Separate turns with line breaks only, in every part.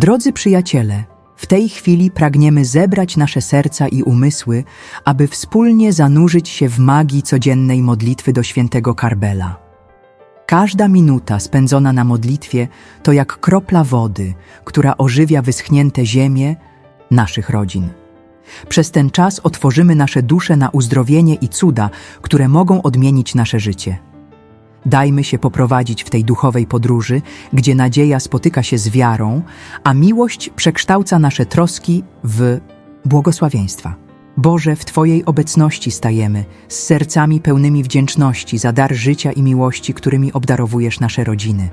Drodzy przyjaciele, w tej chwili pragniemy zebrać nasze serca i umysły, aby wspólnie zanurzyć się w magii codziennej modlitwy do świętego Karbela. Każda minuta spędzona na modlitwie to jak kropla wody, która ożywia wyschnięte ziemię naszych rodzin. Przez ten czas otworzymy nasze dusze na uzdrowienie i cuda, które mogą odmienić nasze życie. Dajmy się poprowadzić w tej duchowej podróży, gdzie nadzieja spotyka się z wiarą, a miłość przekształca nasze troski w błogosławieństwa. Boże, w Twojej obecności stajemy, z sercami pełnymi wdzięczności za dar życia i miłości, którymi obdarowujesz nasze rodziny.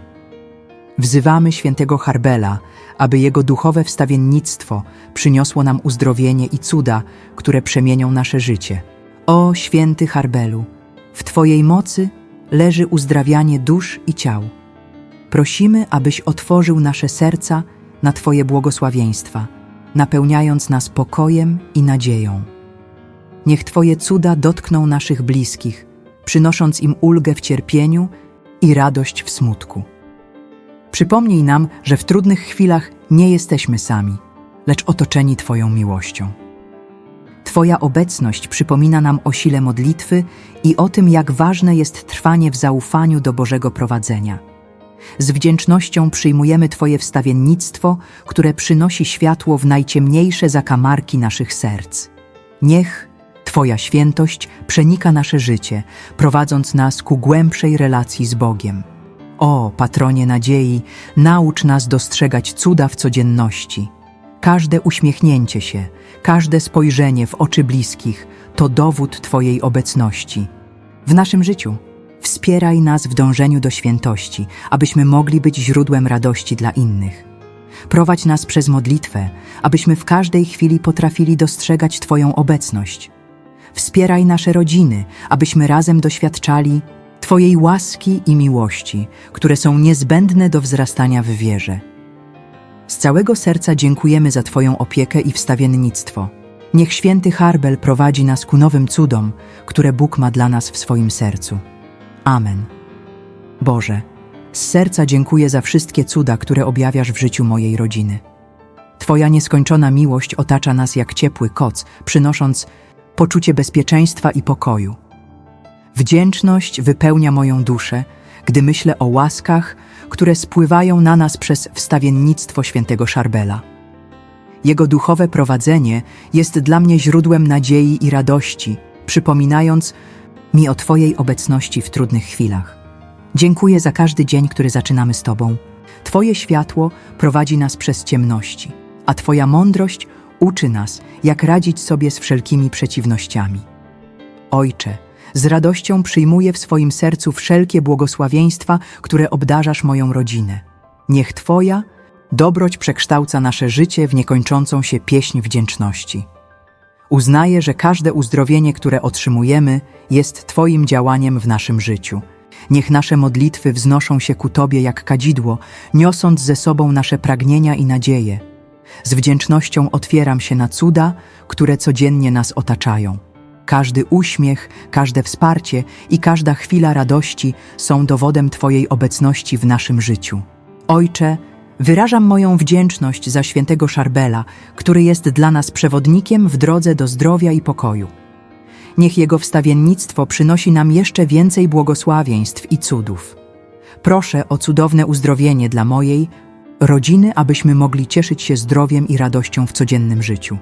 Wzywamy świętego Harbela, aby jego duchowe wstawiennictwo przyniosło nam uzdrowienie i cuda, które przemienią nasze życie. O święty Harbelu, w Twojej mocy leży uzdrawianie dusz i ciał. Prosimy, abyś otworzył nasze serca na Twoje błogosławieństwa, napełniając nas pokojem i nadzieją. Niech Twoje cuda dotkną naszych bliskich, przynosząc im ulgę w cierpieniu i radość w smutku. Przypomnij nam, że w trudnych chwilach nie jesteśmy sami, lecz otoczeni Twoją miłością. Twoja obecność przypomina nam o sile modlitwy i o tym, jak ważne jest trwanie w zaufaniu do Bożego prowadzenia. Z wdzięcznością przyjmujemy Twoje wstawiennictwo, które przynosi światło w najciemniejsze zakamarki naszych serc. Niech Twoja świętość przenika nasze życie, prowadząc nas ku głębszej relacji z Bogiem. O, patronie nadziei, naucz nas dostrzegać cuda w codzienności. Każde uśmiechnięcie się, każde spojrzenie w oczy bliskich to dowód Twojej obecności. W naszym życiu wspieraj nas w dążeniu do świętości, abyśmy mogli być źródłem radości dla innych. Prowadź nas przez modlitwę, abyśmy w każdej chwili potrafili dostrzegać Twoją obecność. Wspieraj nasze rodziny, abyśmy razem doświadczali Twojej łaski i miłości, które są niezbędne do wzrastania w wierze. Z całego serca dziękujemy za Twoją opiekę i wstawiennictwo. Niech święty Harbel prowadzi nas ku nowym cudom, które Bóg ma dla nas w swoim sercu. Amen. Boże, z serca dziękuję za wszystkie cuda, które objawiasz w życiu mojej rodziny. Twoja nieskończona miłość otacza nas jak ciepły koc, przynosząc poczucie bezpieczeństwa i pokoju. Wdzięczność wypełnia moją duszę, gdy myślę o łaskach, które spływają na nas przez wstawiennictwo świętego Szarbela. Jego duchowe prowadzenie jest dla mnie źródłem nadziei i radości, przypominając mi o Twojej obecności w trudnych chwilach. Dziękuję za każdy dzień, który zaczynamy z Tobą. Twoje światło prowadzi nas przez ciemności, a Twoja mądrość uczy nas, jak radzić sobie z wszelkimi przeciwnościami. Ojcze, z radością przyjmuję w swoim sercu wszelkie błogosławieństwa, które obdarzasz moją rodzinę. Niech Twoja dobroć przekształca nasze życie w niekończącą się pieśń wdzięczności. Uznaję, że każde uzdrowienie, które otrzymujemy, jest Twoim działaniem w naszym życiu. Niech nasze modlitwy wznoszą się ku Tobie jak kadzidło, niosąc ze sobą nasze pragnienia i nadzieje. Z wdzięcznością otwieram się na cuda, które codziennie nas otaczają. Każdy uśmiech, każde wsparcie i każda chwila radości są dowodem Twojej obecności w naszym życiu. Ojcze, wyrażam moją wdzięczność za świętego Szarbela, który jest dla nas przewodnikiem w drodze do zdrowia i pokoju. Niech jego wstawiennictwo przynosi nam jeszcze więcej błogosławieństw i cudów. Proszę o cudowne uzdrowienie dla mojej rodziny, abyśmy mogli cieszyć się zdrowiem i radością w codziennym życiu.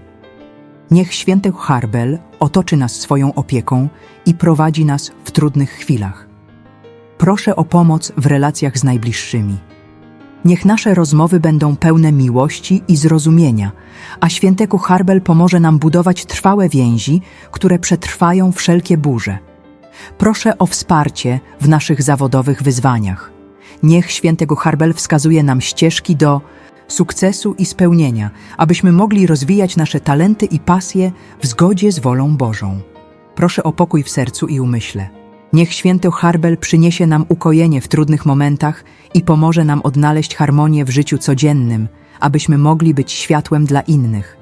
Niech święty Harbel otoczy nas swoją opieką i prowadzi nas w trudnych chwilach. Proszę o pomoc w relacjach z najbliższymi. Niech nasze rozmowy będą pełne miłości i zrozumienia, a świętego Harbel pomoże nam budować trwałe więzi, które przetrwają wszelkie burze. Proszę o wsparcie w naszych zawodowych wyzwaniach. Niech świętego Harbel wskazuje nam ścieżki do sukcesu i spełnienia, abyśmy mogli rozwijać nasze talenty i pasje w zgodzie z wolą Bożą. Proszę o pokój w sercu i umyśle. Niech święty Harbel przyniesie nam ukojenie w trudnych momentach i pomoże nam odnaleźć harmonię w życiu codziennym, abyśmy mogli być światłem dla innych.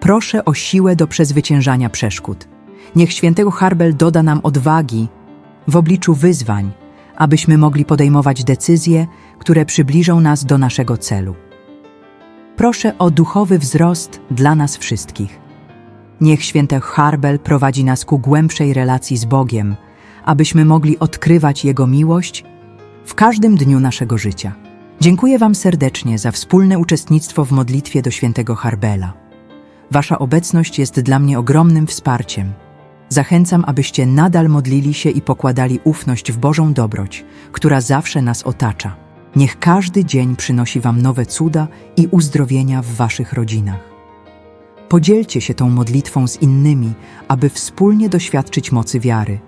Proszę o siłę do przezwyciężania przeszkód. Niech świętego Harbel doda nam odwagi w obliczu wyzwań, abyśmy mogli podejmować decyzje, które przybliżą nas do naszego celu. Proszę o duchowy wzrost dla nas wszystkich. Niech święty Harbel prowadzi nas ku głębszej relacji z Bogiem, abyśmy mogli odkrywać Jego miłość w każdym dniu naszego życia. Dziękuję Wam serdecznie za wspólne uczestnictwo w modlitwie do świętego Harbela. Wasza obecność jest dla mnie ogromnym wsparciem. Zachęcam, abyście nadal modlili się i pokładali ufność w Bożą dobroć, która zawsze nas otacza. Niech każdy dzień przynosi Wam nowe cuda i uzdrowienia w Waszych rodzinach. Podzielcie się tą modlitwą z innymi, aby wspólnie doświadczyć mocy wiary.